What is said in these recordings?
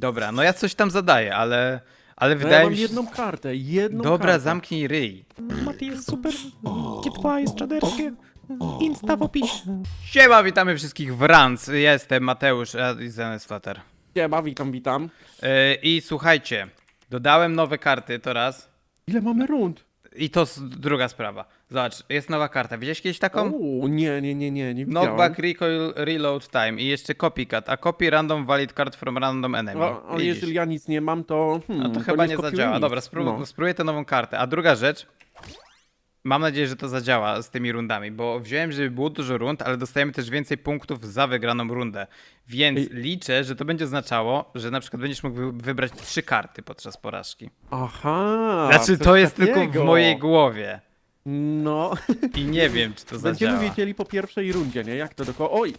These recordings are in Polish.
Dobra, no ja coś tam zadaję, ale, ale No ja wydaje mam mi się... jedną kartę, jedną Dobra, kartę. zamknij ryj. Mati jest super, G2 jest czaderskie, Insta w opisie. Siema, witamy wszystkich w Rans. Jestem Mateusz a i ZNS Flutter. Siema, witam, witam. Yy, I słuchajcie, dodałem nowe karty, to raz. Ile mamy rund? I to s- druga sprawa. Zobacz, jest nowa karta. Widziałeś kiedyś taką? O, nie, nie, nie, nie, nie widziałem. Knockback, recoil, reload time i jeszcze copycat, a copy random valid card from random enemy. A, Widzisz? jeżeli ja nic nie mam, to hmm, No to chyba nie skopiuję zadziała. nic. Dobra, spró No. spróbuję tę nową kartę. A druga rzecz, mam nadzieję, że to zadziała z tymi rundami, bo wziąłem, żeby było dużo rund, ale dostajemy też więcej punktów za wygraną rundę. Więc Ej. liczę, że to będzie oznaczało, że na przykład będziesz mógł wy wybrać trzy karty podczas porażki. Aha. Znaczy, coś to jest tylko w takiego. mojej głowie. No, I nie wiem, czy to będziemy zadziała. wiedzieli po pierwszej rundzie, nie? Jak to do Oj,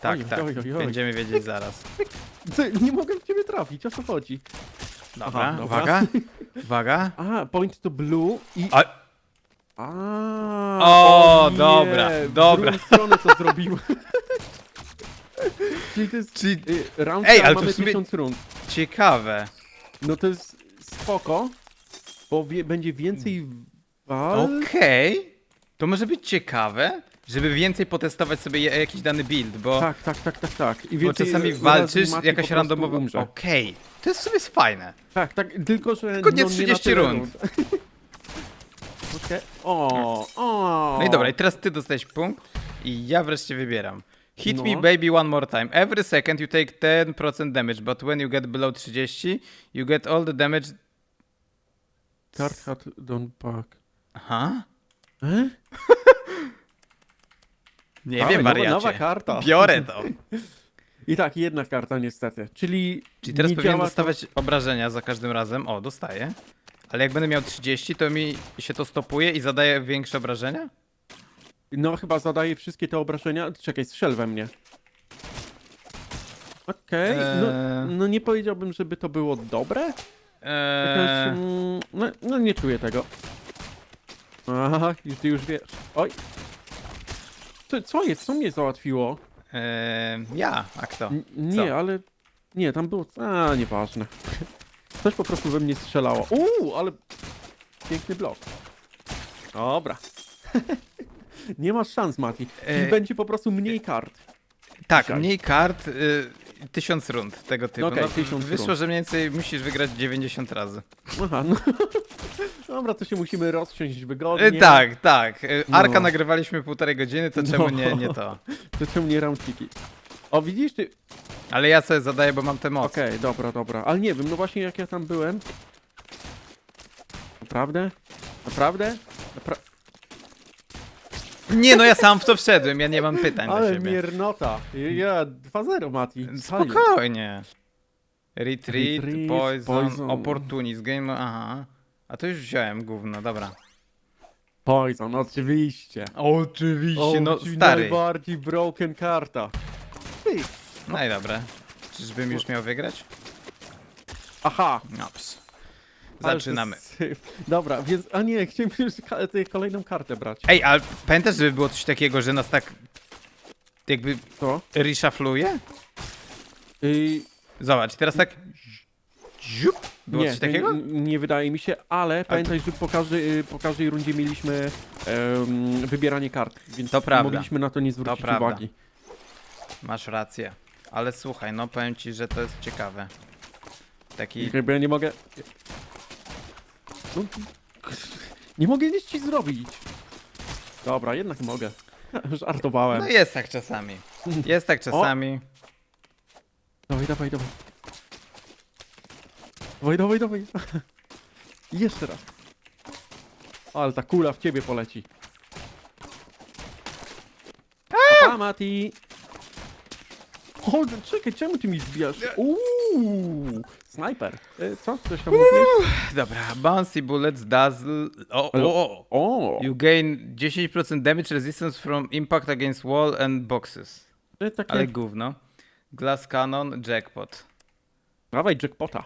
Tak, Oj, tak. oj, oj, oj. Będziemy wiedzieć zaraz. nie mogę w ciebie trafić, o co chodzi? Dobra, Aha, dobra. uwaga. Uwaga. A, point to blue i... A, A, O, nie, dobra, w dobra. drugą stronę to zrobiłem. Czyli to jest... Czyli- y, Round Ej, Ej, ale to mamy w sumie- 1000 rund. ciekawe. No to jest spoko, bo wie, będzie więcej wal... Okej. To może być ciekawe, żeby więcej potestować sobie je- jakiś dany build, bo, Tak, tak, tak, tak, tak. I bo więcej czasami walczysz, jakaś prostu randomowa... umrze. Okej. To jest w sumie fajne. Tak, tak, tylko że... Tylko nie no, 30 na tyle rund. Okej. O, o. No i dobra, i teraz ty dostajesz punkt i ja wreszcie wybieram. Hit me No. baby one more time. Every second you take 10% damage, but when you get below 30, you get all the damage... Card hat don't pack. Aha. E? Nie Dawaj, wiem, wariacie. nowa karta. Biorę to. I tak, jedna karta niestety. Czyli. Czyli teraz nie powinien działa to- dostawać obrażenia za każdym razem. O, dostaję. Ale jak będę miał 30, to mi się to stopuje i zadaje większe obrażenia? No chyba zadaje wszystkie te obrażenia. Czekaj, strzel we mnie. Okej. No, Eee. no nie powiedziałbym, żeby to było dobre. Jakaś, Eee, mm, no, no nie czuję tego. Aha, już ty już wiesz. Oj. Co, co jest? Co mnie załatwiło? eee, ja, a kto? N- nie, ale. Nie, tam było. A, nieważne. Coś po prostu we mnie strzelało. Uuu, ale. Piękny blok. Dobra. nie masz szans, Mati. Czyli E, będzie po prostu mniej kart. Tak, Dzisiaj. mniej kart, y, tysiąc rund tego typu. No okej, no, 1000 wyszło, rund. że mniej więcej musisz wygrać 90 razy. Aha, no. Dobra, to się musimy rozsiąść wygodnie. E, tak, tak. E, Arka No. nagrywaliśmy półtorej godziny, to czemu No. nie, nie to? To czemu nie roundciki? O, widzisz ty? Ale ja sobie zadaję, bo mam tę moc. Okej, dobra, dobra. Ale nie wiem, no właśnie jak ja tam byłem. Naprawdę? Naprawdę? Napra Nie, no ja sam w to wszedłem, ja nie mam pytań do Ale siebie. miernota. Ja 2-0, Mati. Spokojnie. Retreat, Retreat, poison, poison. opportunist, game, aha. A to już wziąłem gówno, dobra. Poison, oczywiście. Oczywiście, no stary. najbardziej broken karta. Ty. No i dobra. Czyżbym już miał wygrać? Aha. No, ps. Ale to Zaczynamy. syf. Dobra, więc, a nie, chciałem już ka- tę kolejną kartę brać. Ej, ale pamiętasz, żeby było coś takiego, że nas tak jakby Co? reshuffluje? Yy, Zobacz, teraz tak ziup, było nie, coś takiego? n- nie wydaje mi się, ale pamiętaj, że po każdej, y, po każdej rundzie mieliśmy em, wybieranie kart, więc To prawda. mogliśmy na to nie zwrócić prawda. uwagi. Masz rację. Ale słuchaj, no powiem ci, że to jest ciekawe. Taki... Jakby ja nie mogę... No, nie mogę nic ci zrobić. Dobra, jednak mogę. Żartowałem. No jest tak czasami. Jest tak czasami. Dawaj, dawaj, dawaj. Dawaj, dawaj, dawaj. Jeszcze raz. Ale ta kula w ciebie poleci. Pa, Mati! O, czekaj, czemu ty mi zbijasz? Uuu, snajper. E, co? Coś tam mówisz? Dobra, bouncy bullets dazzle... O, o, o. O, You gain 10% damage resistance from impact against wall and boxes. e, takie... Ale gówno. Glass cannon, jackpot. Dawaj jackpota.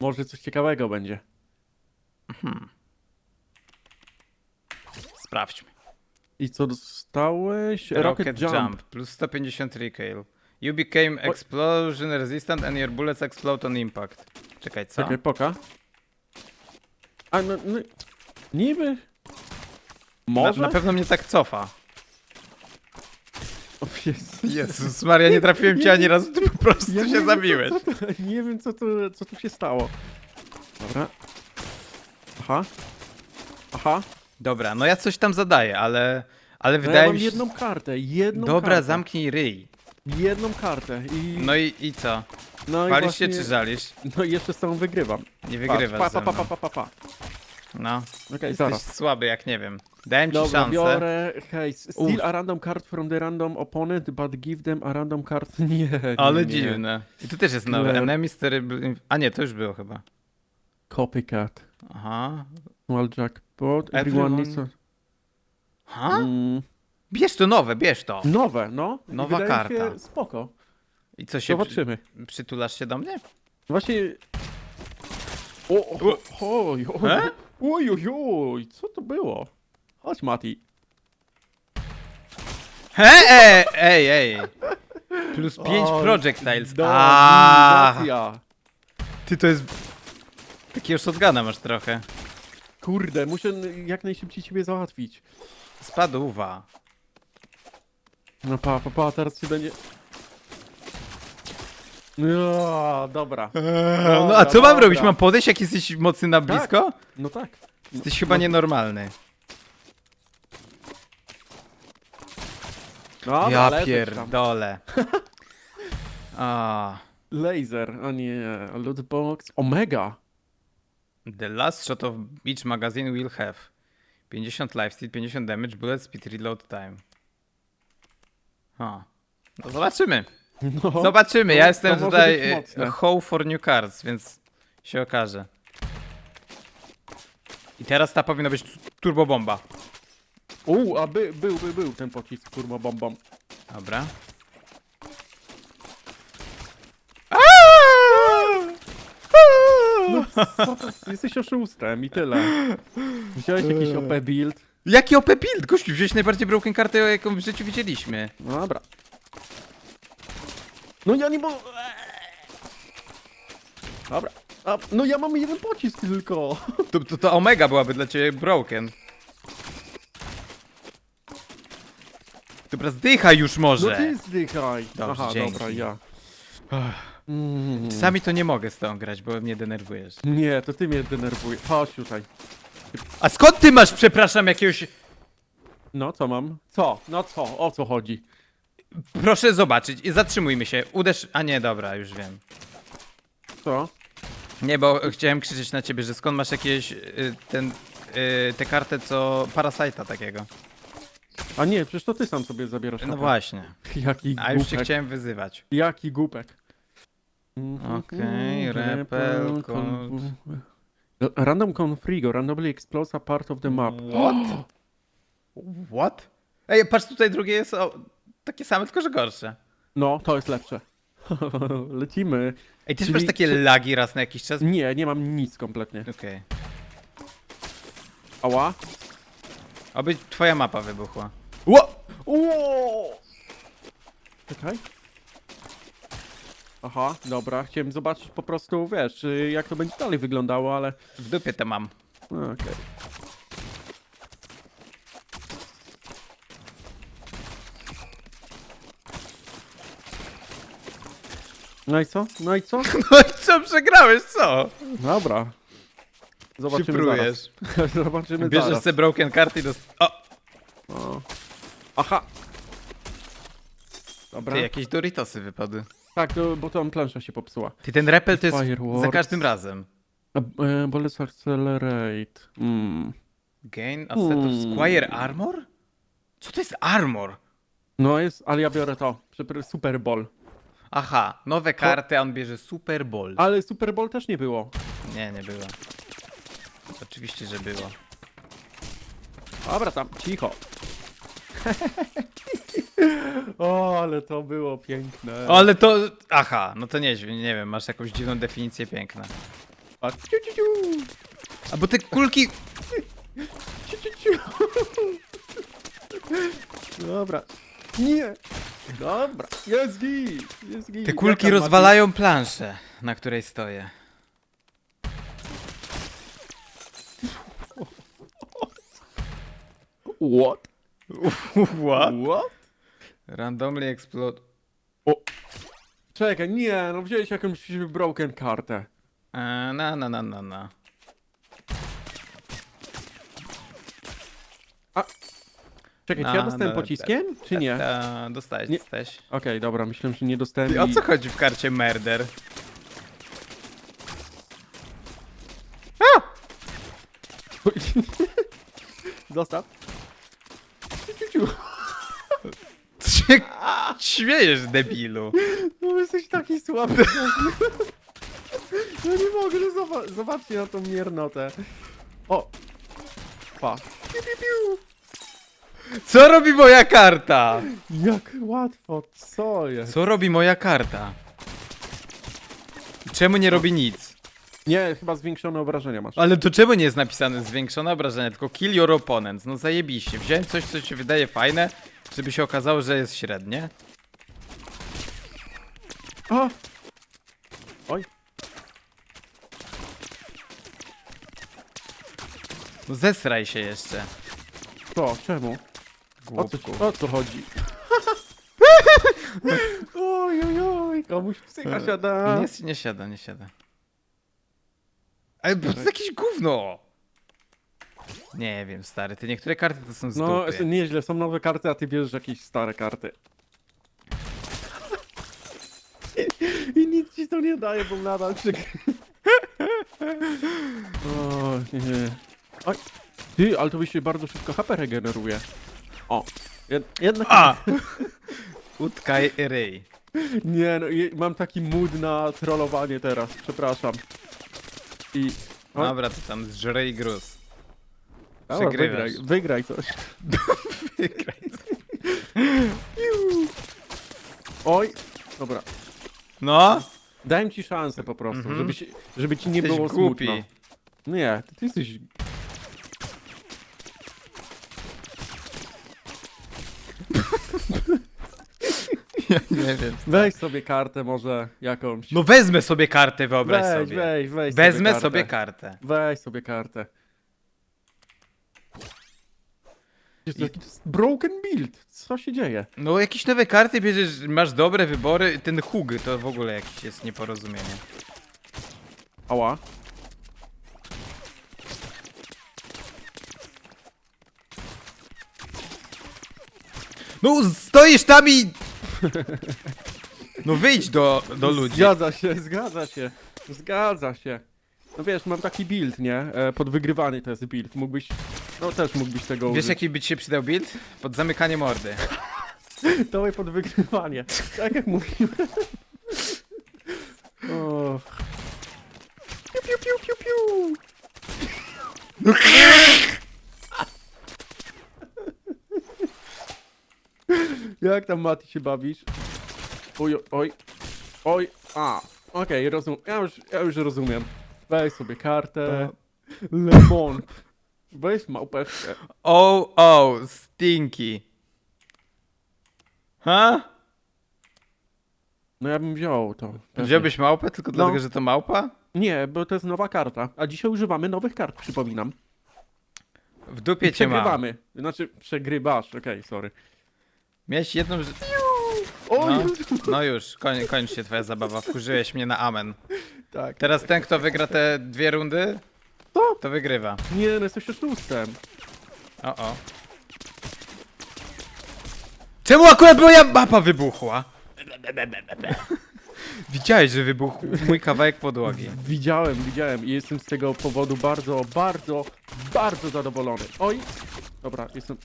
Może coś ciekawego będzie. Sprawdźmy. I co dostałeś? Rocket, jump. plus 150 recoil. You became explosion resistant and your bullets explode on impact. Czekaj, co? Czekaj, poka. A no, no niby. Na, Może? na pewno mnie tak cofa. O, Jezu. Jezus Maria, nie trafiłem cię ani razu, ty po prostu nie się wiem, zabiłeś. Co, to, nie wiem, co tu, co tu się stało. Dobra. Aha. Aha. Dobra, no ja coś tam zadaję, ale... Ale No ja wydaje mam mi się... jedną kartę, jedną Dobra, kartę. zamknij ryj. Jedną kartę i... No i, i co? no i Palisz właśnie, się czy żalisz? No i jeszcze z tą wygrywam. Nie Patrz, wygrywasz pa, ze pa, pa, mną. pa, pa, pa, pa. No, Okej, jesteś zaraz. słaby jak nie wiem. Dałem ci Dobra, szansę. biorę, hej, steal Uf. a random card from the random opponent, but give them a random card. Nie, Ale nie. dziwne. I tu też jest nowe. Clever. Enemies terrible... A nie, to już było chyba. Copycat. Aha. Small jackpot, everyone Everyone- needs a... Ha? Mm, Bierz to nowe, bierz to. nowe, no. I Nowa wydaje karta. Się spoko. I co się... Przy... Zobaczymy. Przytulasz się do mnie? Właśnie... O, o, o, oj, E? oj, oj, oj, co to było? Chodź, Mati. He, ej, ej, ej. Plus 5 O, projectiles. Dominacja. A, ty to jest... Takiego shotguna masz trochę. Kurde, muszę jak najszybciej ciebie załatwić. Spadła. No pa, pa, pa, teraz się będzie... No, dobra. No a co mam dobra. robić? Mam podejść jak jesteś mocny na blisko? No tak. Jesteś chyba no, nienormalny. Dobra, Ja pierdolę. A, Laser, a nie, lootbox. Omega. the last shot of each magazine will have 50 lifesteal, 50 damage, bullet speed, reload time. A. No zobaczymy. No, Zobaczymy. Ja jestem to może tutaj być e, mocne. how for new cards, więc się okaże. I teraz ta powinna być tu- turbobomba. U, a by, był, był, był ten pocisk, kurwa, bom, bom. Dobra. No, co to, jesteś oszustem i tyle. Wziąłeś jakiś OP build. Jaki OP build? Gościu, wziąłeś najbardziej broken kartę, jaką w życiu widzieliśmy. No dobra. No ja nie mogę... Dobra. A, no ja mam jeden pocisk tylko. To, to, to Omega byłaby dla ciebie broken. Dobra, zdychaj już No może. ty zdychaj. Dobrze, Aha, dzięki. dobra, ja. Mm. Czasami to nie mogę z tą grać, bo mnie denerwujesz. Nie, to ty mnie denerwujesz. Chodź tutaj. A skąd ty masz, przepraszam, jakiegoś... No, co mam? Co? No co? O co chodzi? Proszę zobaczyć, i zatrzymujmy się. Uderz... A nie, dobra, już wiem. Co? Nie, bo chciałem krzyczeć na ciebie, że skąd masz jakieś... Y, ten... Y, tę kartę, co... Parasite'a takiego. A nie, przecież to ty sam sobie zabierasz. No właśnie. Jaki A już cię głupek. chciałem wyzywać. Jaki głupek. Okej, repel, con- Random confrigo randomly explodes a part of the map. What? What? Ej, patrz tutaj drugie jest o, takie same, tylko że gorsze. No, to jest lepsze. Lecimy. Ej, ty też Czyli- masz takie lagi raz na jakiś czas? Nie, nie mam nic kompletnie. Okej. Ała. Oby twoja mapa wybuchła. Ło! Ło! Czekaj. Aha, dobra. Chciałem zobaczyć po prostu, wiesz, y, jak to będzie dalej wyglądało, ale... W dupie to mam. Okej. No i co? No i co? No i co, przegrałeś, co? Dobra. Zobaczymy zaraz. Zobaczymy Bierzesz zaraz. sobie broken karty i dost... O, O. Aha. Dobra. ty, jakieś Doritosy wypadły. Tak, to, bo tam plansza się popsuła. Ty, ten repel to jest Fireworks. za każdym razem. E, Bullets Accelerate. Mm. Gain a set of Hmm. Squire Armor? Co to jest armor? No jest, ale ja biorę to. Super, Super Bowl. Aha, nowe karty, a on bierze Super Bowl. Ale Super Bowl też nie było. Nie, nie było. Oczywiście, że było. Dobra, tam, cicho. o, ale to było piękne. Ale to... Aha, no to nie, nie wiem, masz jakąś dziwną definicję piękna. A, ciu, ciu, ciu. A bo te kulki... Ciu, ciu, ciu. Dobra. Nie. Dobra, jest git, jest git. Te kulki Mati? rozwalają planszę, na której stoję. What? What? What? Randomly explode. Czekaj, nie, no wziąłeś jakąś broken kartę. E, na, na, na, na, na. Czekaj, czy A, ja dostałem no, pociskiem, czy nie? Okej, dostałeś, Nie. dostałeś. dobra, myślałem, że nie dostałem Ty, o i- co chodzi w karcie Murder? Zostaw. Ciu, ciu, ciu. Co się śmiejesz, debilu? No jesteś taki słaby. No nie mogę, no zobacz, zobaczcie na tą miernotę. O! Pa. Piu, piu, piu. Co robi moja karta? Jak łatwo, co jest? Co robi moja karta? Czemu nie robi nic? Nie, chyba zwiększone obrażenia masz. Ale to czemu nie jest napisane zwiększone obrażenia, tylko kill your opponents? No zajebiście. Wziąłem coś, co ci wydaje fajne, żeby się okazało, że jest średnie. O! Oj, No zesraj się jeszcze. co? Czemu? O co, ci, o co chodzi? oj, oj, oj, komuś psycha siada. Nie, nie siada, nie siada. Ale bo to jest jakieś gówno! Nie wiem, stary, te niektóre karty to są z No, dupy. nieźle, są nowe karty, a ty bierzesz jakieś stare karty. I nic ci to nie daje, bo nadal przegrywa. O, nie. Oj. Ty, ale to byś się bardzo szybko HP regeneruje. O, jed jednak... A! Utkaj ryj. Nie, no, je- mam taki mood na trollowanie teraz, przepraszam. I... O, Dobra, to tam zżryj gruz. Dobra, przegrywasz. wygraj, wygraj coś. Wygraj. Oj, dobra. No, Dałem ci szansę po prostu, Mhm. żeby, się, żeby ci nie jesteś było głupi. smutno. Nie, ty, ty jesteś... Ja nie wiem. Weź sobie kartę może jakąś. No wezmę sobie kartę, wyobraź weź, sobie. weź, weź Wezmę sobie kartę. Weź sobie kartę. Jezu, I- jaki to jest broken build. Co się dzieje? No jakieś nowe karty bierzesz, masz dobre wybory, ten hug to w ogóle jakieś jest nieporozumienie. Ała. No stoisz tam i... No wyjdź do, do ludzi. Zgadza się, zgadza się. Zgadza się. No wiesz, mam taki build, nie? E, pod wygrywany to jest build. Mógłbyś... No też mógłbyś tego Wiesz użyć. jaki by ci się przydał build? Pod zamykanie mordy. Dawaj pod wygrywanie. Tak jak mówiłem. O. Piu, piu, piu, piu, piu. Jak tam Mati się bawisz? Oj, oj, oj, a, okej, rozumiem, ja już, ja już rozumiem. Weź sobie kartę, lemon, weź małpeczkę. O, o, stinky. Ha? No ja bym wziął to. pewnie. Wziąłbyś małpę tylko No. dlatego, że to małpa? Nie, bo to jest nowa karta. A dzisiaj używamy nowych kart, przypominam. W dupie cię mam. Przegrywamy. Znaczy, przegrywasz, okej, sorry. Miałeś jedną... że- Oj, No, no już, koń, kończ się twoja zabawa, wkurzyłeś mnie na amen. tak. Teraz ten, kto wygra te dwie rundy, Co? to wygrywa. Nie, no jesteś oszustem. O, o. Czemu akurat moja mapa wybuchła? Widziałeś, że wybuchł mój kawałek podłogi. Widziałem, widziałem i jestem z tego powodu bardzo, bardzo, bardzo zadowolony. Oj! Dobra, jestem...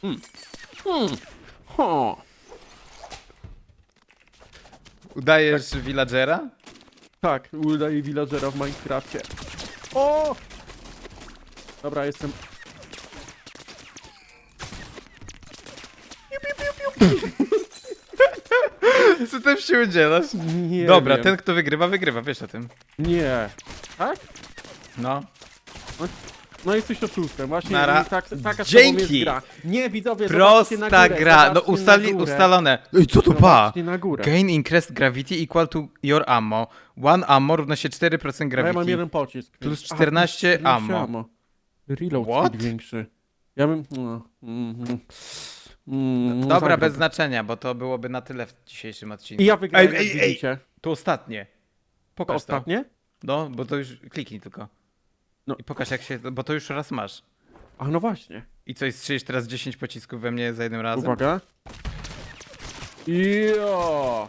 Hmm. Hmm. Ho. Udajesz villagera? Tak, udaje villagera w Minecrafcie. O! Dobra, jestem... Co tam się udzielasz? Nie Dobra, wiem. ten kto wygrywa, wygrywa, wiesz o tym. Nie. Tak? No. No jesteś oszustem, właśnie Nara. tak, taka z Dzięki. jest gra. Nie, widzowie, zobaczcie na Prosta górę, gra, no zobaczcie ustali, na górę. ustalone. Ej, co to pa? Zobaczcie na górę. Gain increased gravity equal to your ammo. One ammo równa się 4% A ja mam gravity. jeden pocisk. Plus Aha, 14 plus ammo. Reload What? speed większy. Ja bym... No, mm, mm, mm, Dobra, zagram. bez znaczenia, bo to byłoby na tyle w dzisiejszym odcinku. I ja wygrałem, Ej, jak ej, ej. widzicie. To ostatnie. To Pokaż to. ostatnie? No, bo to już kliknij tylko. No. I pokaż jak się, bo to już raz masz. A no właśnie. I coś strzelisz teraz 10 pocisków we mnie za jednym razem? Uwaga. Jo.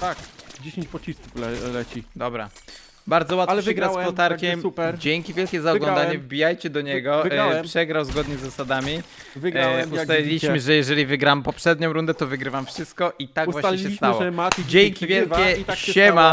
Tak, 10 pocisków le leci. Dobra. Bardzo łatwo Ale się gra z wygrałem, flotarkiem. także super. Dzięki wielkie za Wygrałem. oglądanie. Wbijajcie do niego. wygrałem. E, przegrał zgodnie z zasadami. Wygrałem, E, jak ustaliliśmy, widzicie. że jeżeli wygram poprzednią rundę, to wygrywam wszystko i tak właśnie się Ustaliliśmy, stało. że Mati Dzięki wielkie. i tak się Siema. stało.